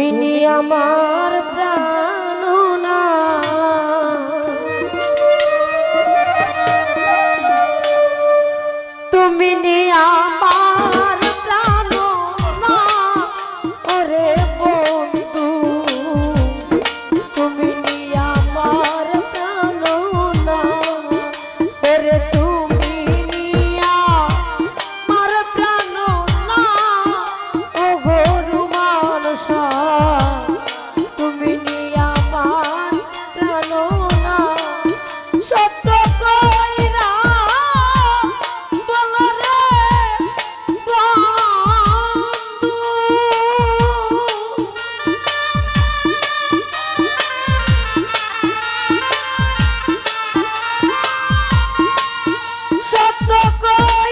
তুমি আমার সত্য কইরা